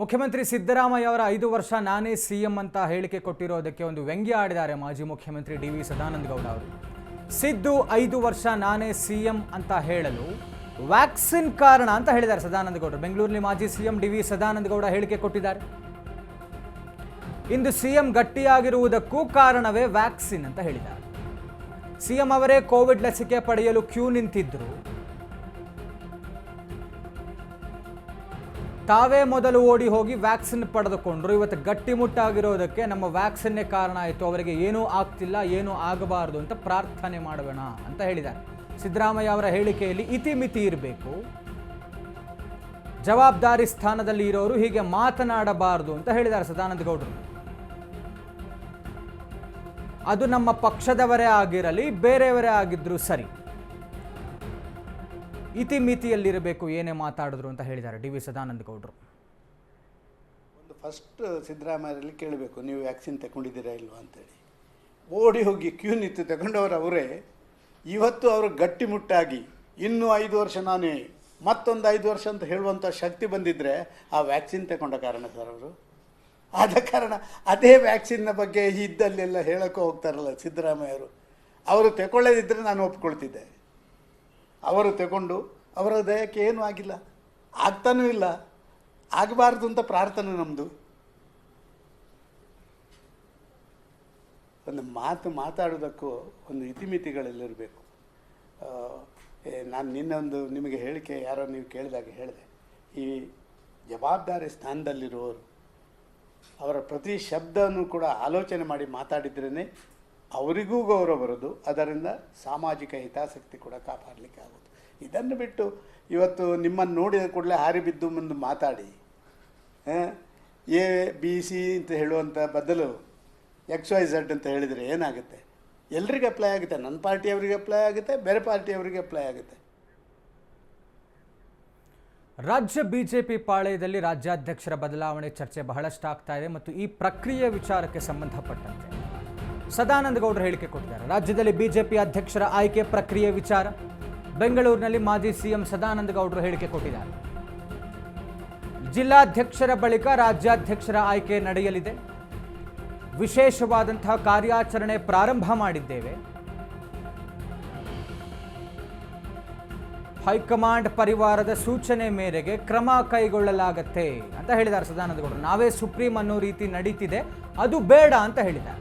ಮುಖ್ಯಮಂತ್ರಿ ಸಿದ್ದರಾಮಯ್ಯ ಅವರ ಐದು ವರ್ಷ ನಾನೇ ಸಿಎಂ ಅಂತ ಹೇಳಿಕೆ ಕೊಟ್ಟಿರೋದಕ್ಕೆ ಒಂದು ವ್ಯಂಗ್ಯ ಆಡಿದ್ದಾರೆ ಮಾಜಿ ಮುಖ್ಯಮಂತ್ರಿ ಡಿ ವಿ ಸದಾನಂದ ಗೌಡ ಅವರು. ಸಿದ್ದು ಐದು ವರ್ಷ ನಾನೇ ಸಿಎಂ ಅಂತ ಹೇಳಲು ವ್ಯಾಕ್ಸಿನ್ ಕಾರಣ ಅಂತ ಹೇಳಿದ್ದಾರೆ ಸದಾನಂದ ಗೌಡರು ಬೆಂಗಳೂರಿನಲ್ಲಿ ಮಾಜಿ CM D V Sadananda Gowda ಹೇಳಿಕೆ ಕೊಟ್ಟಿದ್ದಾರೆ. ಇಂದು ಸಿಎಂ ಗಟ್ಟಿಯಾಗಿರುವುದಕ್ಕೂ ಕಾರಣವೇ ವ್ಯಾಕ್ಸಿನ್ ಅಂತ ಹೇಳಿದ್ದಾರೆ. ಸಿಎಂ ಅವರೇ ಕೋವಿಡ್ ಲಸಿಕೆ ಪಡೆಯಲು ಕ್ಯೂ ನಿಂತಿದ್ರು. ತಾವೇ ಮೊದಲು ಓಡಿ ಹೋಗಿ ವ್ಯಾಕ್ಸಿನ್ ಪಡೆದುಕೊಂಡ್ರು. ಇವತ್ತು ಗಟ್ಟಿಮುಟ್ಟಾಗಿರೋದಕ್ಕೆ ನಮ್ಮ ವ್ಯಾಕ್ಸಿನ್ನೇ ಕಾರಣ ಆಯಿತು. ಅವರಿಗೆ ಏನೂ ಆಗ್ತಿಲ್ಲ, ಏನೂ ಆಗಬಾರದು ಅಂತ ಪ್ರಾರ್ಥನೆ ಮಾಡೋಣ ಅಂತ ಹೇಳಿದ್ದಾರೆ. ಸಿದ್ದರಾಮಯ್ಯ ಅವರ ಹೇಳಿಕೆಯಲ್ಲಿ ಇತಿಮಿತಿ ಇರಬೇಕು. ಜವಾಬ್ದಾರಿ ಸ್ಥಾನದಲ್ಲಿ ಇರೋರು ಹೀಗೆ ಮಾತನಾಡಬಾರದು ಅಂತ ಹೇಳಿದ್ದಾರೆ ಸದಾನಂದ ಗೌಡರು. ಅದು ನಮ್ಮ ಪಕ್ಷದವರೇ ಆಗಿರಲಿ, ಬೇರೆಯವರೇ ಆಗಿದ್ರು ಸರಿ. ಇತಿಮಿತಿಯಲ್ಲಿರಬೇಕು, ಏನೇ ಮಾತಾಡಿದ್ರು ಅಂತ ಹೇಳಿದ್ದಾರೆ ಡಿ ವಿ ಸದಾನಂದ ಗೌಡರು. ಒಂದು ಫಸ್ಟ್ ಸಿದ್ದರಾಮಯ್ಯರಲ್ಲಿ ಕೇಳಬೇಕು, ನೀವು ವ್ಯಾಕ್ಸಿನ್ ತಗೊಂಡಿದ್ದೀರಾ ಇಲ್ವಾ ಅಂತೇಳಿ. ಓಡಿ ಹೋಗಿ ಕ್ಯೂ ನಿಂತು ತಗೊಂಡವರು ಅವರೇ, ಇವತ್ತು ಅವರು ಗಟ್ಟಿಮುಟ್ಟಾಗಿ ಇನ್ನೂ ಐದು ವರ್ಷ ನಾನೇ, ಮತ್ತೊಂದು ಐದು ವರ್ಷ ಅಂತ ಹೇಳುವಂಥ ಶಕ್ತಿ ಬಂದಿದ್ದರೆ ಆ ವ್ಯಾಕ್ಸಿನ್ ತಗೊಂಡ ಕಾರಣ ಸರ್ ಅವರು? ಆದ ಕಾರಣ ಅದೇ ವ್ಯಾಕ್ಸಿನ್ನ ಬಗ್ಗೆ ಇದ್ದಲ್ಲೆಲ್ಲ ಹೇಳೋಕ್ಕೂ ಹೋಗ್ತಾರಲ್ಲ ಸಿದ್ದರಾಮಯ್ಯವರು. ಅವರು ತಗೊಳ್ಳೋದಿದ್ದರೆ ನಾನು ಒಪ್ಕೊಳ್ತಿದ್ದೆ. ಅವರು ತಗೊಂಡು ಅವರ ದಯಕ್ಕೆ ಏನೂ ಆಗಿಲ್ಲ. ಆಗ್ತಾನೂ ಇಲ್ಲ. ಆಗಬಾರ್ದು ಅಂತ ಪ್ರಾರ್ಥನೆ ನಮ್ಮದು ಒಂದು ಮಾತು ಮಾತಾಡೋದಕ್ಕೂ ಒಂದು ಇತಿಮಿತಿಗಳಲ್ಲಿರಬೇಕು ನಾನು ನಿನ್ನೆ ಒಂದು ನಿಮಗೆ ಹೇಳಿಕೆ ಯಾರೋ ನೀವು ಕೇಳಿದಾಗ ಹೇಳಿದೆ. ಈ ಜವಾಬ್ದಾರಿ ಸ್ಥಾನದಲ್ಲಿರುವವರು ಅವರ ಪ್ರತಿ ಶಬ್ದವನ್ನು ಕೂಡ ಆಲೋಚನೆ ಮಾಡಿ ಮಾತಾಡಿದ್ರೇ ಅವರಿಗೂ ಗೌರವ ಬರೋದು, ಅದರಿಂದ ಸಾಮಾಜಿಕ ಹಿತಾಸಕ್ತಿ ಕೂಡ ಕಾಪಾಡಲಿಕ್ಕೆ ಆಗುತ್ತೆ ಇದನ್ನು ಬಿಟ್ಟು ಇವತ್ತು ನಿಮ್ಮನ್ನು ನೋಡಿದ ಕೂಡಲೇ ಹಾರಿ ಬಿದ್ದು ಮುಂದೆ ಮಾತಾಡಿ ಎ, ಬಿ, ಸಿ ಅಂತ ಹೇಳುವಂಥ ಬದಲು ಎಕ್ಸ್, ವೈ, ಝಡ್ ಅಂತ ಹೇಳಿದರೆ ಏನಾಗುತ್ತೆ? ಎಲ್ರಿಗೆ ಅಪ್ಲೈ ಆಗುತ್ತೆ. ನನ್ನ ಪಾರ್ಟಿಯವರಿಗೆ ಅಪ್ಲೈ ಆಗುತ್ತೆ, ಬೇರೆ ಪಾರ್ಟಿಯವರಿಗೆ ಅಪ್ಲೈ ಆಗುತ್ತೆ. ರಾಜ್ಯ ಬಿಜೆಪಿ ಪಾಳೆಯದಲ್ಲಿ ರಾಜ್ಯಾಧ್ಯಕ್ಷರ ಬದಲಾವಣೆ ಚರ್ಚೆ ಬಹಳಷ್ಟು ಆಗ್ತಾ ಇದೆ ಮತ್ತು ಈ ಪ್ರಕ್ರಿಯೆ ವಿಚಾರಕ್ಕೆ ಸಂಬಂಧಪಟ್ಟಂತೆ. ಸದಾನಂದ ಗೌಡರು ಹೇಳಿಕೆ ಕೊಟ್ಟಿದ್ದಾರೆ ರಾಜ್ಯದಲ್ಲಿ ಬಿಜೆಪಿ ಅಧ್ಯಕ್ಷರ ಆಯ್ಕೆ ಪ್ರಕ್ರಿಯೆ ವಿಚಾರ. ಬೆಂಗಳೂರಿನಲ್ಲಿ ಮಾಜಿ ಸಿಎಂ ಸದಾನಂದ ಗೌಡರು ಹೇಳಿಕೆ ಕೊಟ್ಟಿದ್ದಾರೆ. ಜಿಲ್ಲಾಧ್ಯಕ್ಷರ ಬಳಿಕ ರಾಜ್ಯಾಧ್ಯಕ್ಷರ ಆಯ್ಕೆ ನಡೆಯಲಿದೆ. ವಿಶೇಷವಾದಂತಹ ಕಾರ್ಯಾಚರಣೆ ಪ್ರಾರಂಭ ಮಾಡಿದ್ದೇವೆ. ಹೈಕಮಾಂಡ್ ಪರಿವಾರದ ಸೂಚನೆ ಮೇರೆಗೆ ಕ್ರಮ ಕೈಗೊಳ್ಳಲಾಗತ್ತೆ ಅಂತ ಹೇಳಿದ್ದಾರೆ ಸದಾನಂದ ಗೌಡರು. ನಾವೇ ಸುಪ್ರೀಂ ಅನ್ನೋ ರೀತಿ ನಡೀತಿದೆ. ಅದು ಬೇಡ ಅಂತ ಹೇಳಿದ್ದಾರೆ.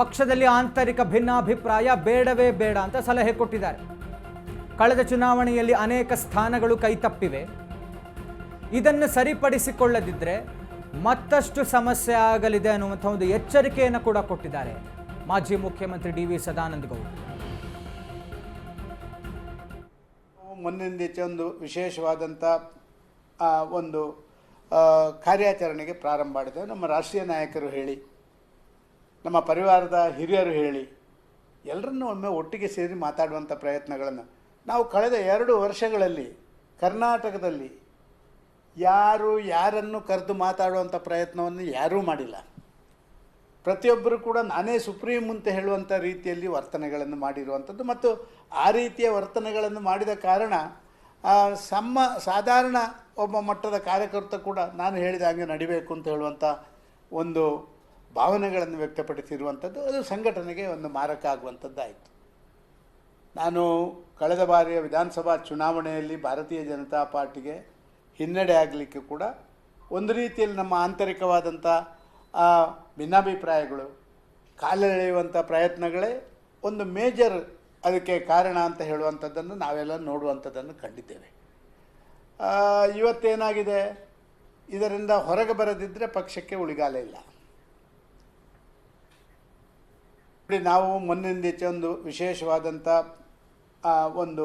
ಪಕ್ಷದಲ್ಲಿ ಆಂತರಿಕ ಭಿನ್ನಾಭಿಪ್ರಾಯ ಬೇಡವೇ ಬೇಡ ಅಂತ ಸಲಹೆ ಕೊಟ್ಟಿದ್ದಾರೆ. ಕಳೆದ ಚುನಾವಣೆಯಲ್ಲಿ ಅನೇಕ ಸ್ಥಾನಗಳು ಕೈತಪ್ಪಿವೆ. ಇದನ್ನು ಸರಿಪಡಿಸಿಕೊಳ್ಳದಿದ್ದರೆ ಮತ್ತಷ್ಟು ಸಮಸ್ಯೆ ಆಗಲಿದೆ ಅನ್ನುವಂಥ ಒಂದು ಎಚ್ಚರಿಕೆಯನ್ನು ಕೂಡ ಕೊಟ್ಟಿದ್ದಾರೆ ಮಾಜಿ ಮುಖ್ಯಮಂತ್ರಿ ಡಿ ವಿ ಸದಾನಂದ ಗೌಡ. ಒಂದು ವಿಶೇಷವಾದಂಥ ಒಂದು ಕಾರ್ಯಾಚರಣೆಗೆ ಪ್ರಾರಂಭ ಮಾಡಿದೆ. ನಮ್ಮ ರಾಷ್ಟ್ರೀಯ ನಾಯಕರು ಹೇಳಿ ನಮ್ಮ ಪರಿವಾರದ ಹಿರಿಯರು ಹೇಳಿ ಎಲ್ಲರನ್ನೂ ಒಮ್ಮೆ ಒಟ್ಟಿಗೆ ಸೇರಿ ಮಾತಾಡುವಂಥ ಪ್ರಯತ್ನಗಳನ್ನು. ನಾವು ಕಳೆದ ಎರಡು ವರ್ಷಗಳಲ್ಲಿ ಕರ್ನಾಟಕದಲ್ಲಿ ಯಾರು ಯಾರನ್ನು ಕರೆದು ಮಾತಾಡುವಂಥ ಪ್ರಯತ್ನವನ್ನು ಯಾರೂ ಮಾಡಿಲ್ಲ. ಪ್ರತಿಯೊಬ್ಬರು ಕೂಡ ನಾನೇ ಸುಪ್ರೀಂ ಅಂತ ಹೇಳುವಂಥ ರೀತಿಯಲ್ಲಿ ವರ್ತನೆಗಳನ್ನು ಮಾಡಿರುವಂಥದ್ದು ಮತ್ತು ಆ ರೀತಿಯ ವರ್ತನೆಗಳನ್ನು ಮಾಡಿದ ಕಾರಣ ಸಮ್ಮ, ಸಾಧಾರಣ ಒಬ್ಬ ಮಟ್ಟದ ಕಾರ್ಯಕರ್ತ ಕೂಡ ನಾನು ಹೇಳಿದ ಹಾಗೆ ನಡಿಬೇಕು ಅಂತ ಹೇಳುವಂಥ ಒಂದು ಭಾವನೆಗಳನ್ನು ವ್ಯಕ್ತಪಡಿಸಿರುವಂಥದ್ದು, ಅದು ಸಂಘಟನೆಗೆ ಒಂದು ಮಾರಕ ಆಗುವಂಥದ್ದಾಯಿತು. ನಾನು ಕಳೆದ ಬಾರಿಯ ವಿಧಾನಸಭಾ ಚುನಾವಣೆಯಲ್ಲಿ ಭಾರತೀಯ ಜನತಾ ಪಾರ್ಟಿಗೆ ಹಿನ್ನಡೆ ಆಗಲಿಕ್ಕೆ ಕೂಡ ಒಂದು ರೀತಿಯಲ್ಲಿ ನಮ್ಮ ಆಂತರಿಕವಾದಂಥ ಭಿನ್ನಾಭಿಪ್ರಾಯಗಳು, ಕಾಲೆಳೆಯುವಂಥ ಪ್ರಯತ್ನಗಳೇ ಒಂದು ಮೇಜರ್ ಅದಕ್ಕೆ ಕಾರಣ ಅಂತ ಹೇಳುವಂಥದ್ದನ್ನು ನಾವೆಲ್ಲ ನೋಡುವಂಥದ್ದನ್ನು ಕಂಡಿದ್ದೇವೆ. ಇವತ್ತೇನಾಗಿದೆ? ಇದರಿಂದ ಹೊರಗೆ ಬರದಿದ್ದರೆ ಪಕ್ಷಕ್ಕೆ ಉಳಿಗಾಲ ಇಲ್ಲ. ನೋಡಿ ನಾವು ಮೊನ್ನಿಂದೀಚೆ ಒಂದು ವಿಶೇಷವಾದಂಥ ಒಂದು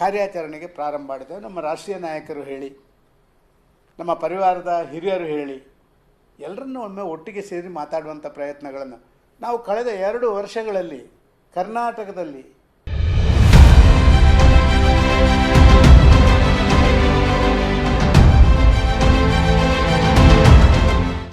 ಕಾರ್ಯಾಚರಣೆಗೆ ಪ್ರಾರಂಭ ಮಾಡಿದ್ದೇವೆ. ನಮ್ಮ ರಾಷ್ಟ್ರೀಯ ನಾಯಕರು ಹೇಳಿ, ನಮ್ಮ ಪರಿವಾರದ ಹಿರಿಯರು ಹೇಳಿ, ಎಲ್ಲರನ್ನೂ ಒಮ್ಮೆ ಒಟ್ಟಿಗೆ ಸೇರಿ ಮಾತಾಡುವಂಥ ಪ್ರಯತ್ನಗಳನ್ನು ನಾವು ಕಳೆದ ಎರಡು ವರ್ಷಗಳಲ್ಲಿ ಕರ್ನಾಟಕದಲ್ಲಿ